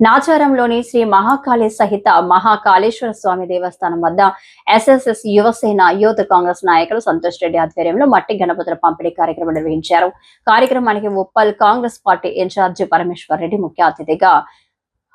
నాచారంలోని శ్రీ మహాకాళి సహిత మహాకాళేశ్వర స్వామి దేవస్థానం వద్ద SSS Yuvasena youth Congress నాయకులు సంతోష్ రెడ్డి ఆధ్వర్యంలో మట్టి గణపతుల పంపిణీ కార్యక్రమం నిర్వహించారు. కార్యక్రమానికి Uppal Congress party in charge Parameshwar Reddy ముఖ్య అతిథిగా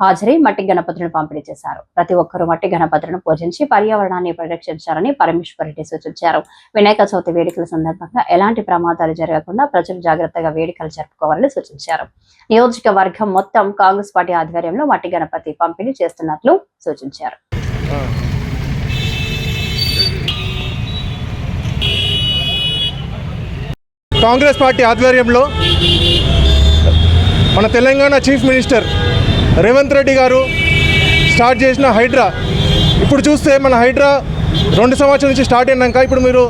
హాజరై మట్టి గణపతులను పంపిణీ చేశారు. ప్రతి ఒక్కరూ మట్టి గణపతులను పూజించి పర్యావరణాన్ని పరిరక్షించాలని పరమేశ్వర్ రెడ్డి సూచించారు. వినాయక చవితి వేడుకల సందర్భంగా ఎలాంటి ప్రమాదాలు జరగకుండా ప్రజలు జాగ్రత్తగా వేడుకలు జరుపుకోవాలని సూచించారు. నియోజకవర్గం మొత్తం కాంగ్రెస్ పార్టీ ఆధ్వర్యంలో మట్టి గణపతి పంపిణీ చేస్తున్నట్లు సూచించారు. కాంగ్రెస్ పార్టీ ఆధ్వర్యంలో మన తెలంగాణ చీఫ్ మినిస్టర్ రేవంత్ రెడ్డి గారు స్టార్ట్ చేసిన హైడ్రా. ఇప్పుడు చూస్తే మన హైడ్రా రెండు సంవత్సరాల నుంచి స్టార్ట్ అయినాక ఇప్పుడు మీరు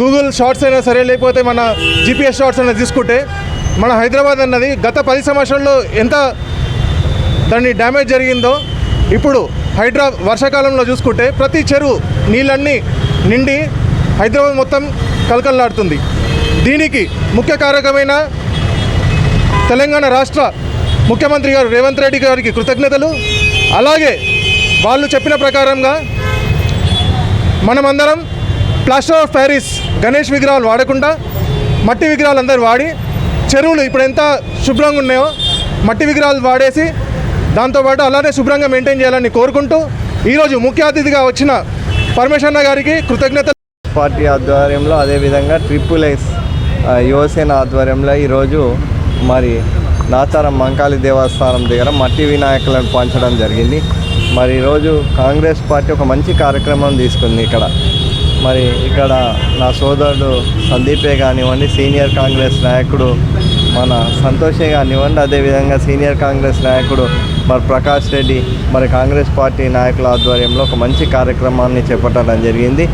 గూగుల్ షార్ట్స్ అయినా సరే లేకపోతే మన జీపీఎస్ షార్ట్స్ అయినా తీసుకుంటే మన హైదరాబాద్ అన్నది గత పది సంవత్సరాల్లో ఎంత దాన్ని డ్యామేజ్ జరిగిందో ఇప్పుడు హైడ్రా వర్షాకాలంలో చూసుకుంటే ప్రతి చెరువు నీళ్ళన్నీ నిండి హైదరాబాద్ మొత్తం కలకల్లాడుతుంది. దీనికి ముఖ్య కారకమైన తెలంగాణ రాష్ట్ర ముఖ్యమంత్రి గారు రేవంత్ రెడ్డి గారికి కృతజ్ఞతలు. అలాగే వాళ్ళు చెప్పిన ప్రకారంగా మనమందరం ప్లాస్టర్ ఆఫ్ ప్యారిస్ గణేష్ విగ్రహాలు వాడకుండా మట్టి విగ్రహాలు అందరు వాడి చెరువులు ఇప్పుడు ఎంత శుభ్రంగా ఉన్నాయో మట్టి విగ్రహాలు వాడేసి దాంతోపాటు అలానే శుభ్రంగా మెయింటైన్ చేయాలని కోరుకుంటూ ఈరోజు ముఖ్య అతిథిగా వచ్చిన పరమేశ్వరన్న గారికి కృతజ్ఞతలు. పార్టీ ఆధ్వర్యంలో అదేవిధంగా ట్రిపుల్ ఎస్ యువసేన ఆధ్వర్యంలో ఈరోజు మరి నాచారం మంకాళి దేవస్థానం దగ్గర మట్టి వినాయకులను పంచడం జరిగింది. మరి ఈరోజు కాంగ్రెస్ పార్టీ ఒక మంచి కార్యక్రమం తీసుకుంది ఇక్కడ. మరి ఇక్కడ నా సోదరుడు సందీపే కానివ్వండి సీనియర్ కాంగ్రెస్ నాయకుడు మన సంతోషే కానివ్వండి అదేవిధంగా సీనియర్ కాంగ్రెస్ నాయకుడు మరి ప్రకాష్ రెడ్డి మరి కాంగ్రెస్ పార్టీ నాయకుల ఆధ్వర్యంలో ఒక మంచి కార్యక్రమాన్ని చేపట్టడం జరిగింది.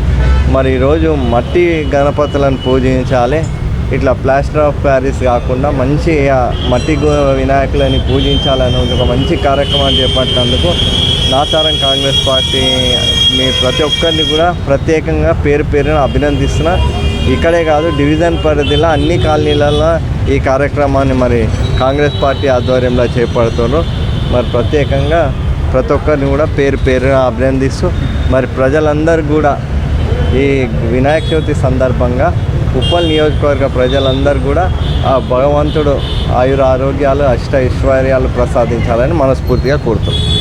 మరి ఈరోజు మట్టి గణపతులను పూజించాలి. ఇట్లా ప్లాస్టర్ ఆఫ్ ప్యారిస్ కాకుండా మంచి మట్టి వినాయకులని పూజించాలని ఒక మంచి కార్యక్రమాన్ని చేపట్టినందుకు నాచారం కాంగ్రెస్ పార్టీ మీ ప్రతి ఒక్కరిని కూడా ప్రత్యేకంగా పేరు పేరున అభినందిస్తున్నా. ఇక్కడే కాదు డివిజన్ పరిధిలో అన్ని కాలనీలలో ఈ కార్యక్రమాన్ని మరి కాంగ్రెస్ పార్టీ ఆధ్వర్యంలో చేపడుతున్నారు. మరి ప్రత్యేకంగా ప్రతి ఒక్కరిని కూడా పేరు పేరున అభినందిస్తూ మరి ప్రజలందరూ కూడా ఈ వినాయక చవితి సందర్భంగా ఉప్పల్ నియోజకవర్గ ప్రజలందరూ కూడా ఆ భగవంతుడు ఆయుర ఆరోగ్యాలు అష్ట ఐశ్వర్యాలు ప్రసాదించాలని మనస్ఫూర్తిగా కోరుతున్నాం.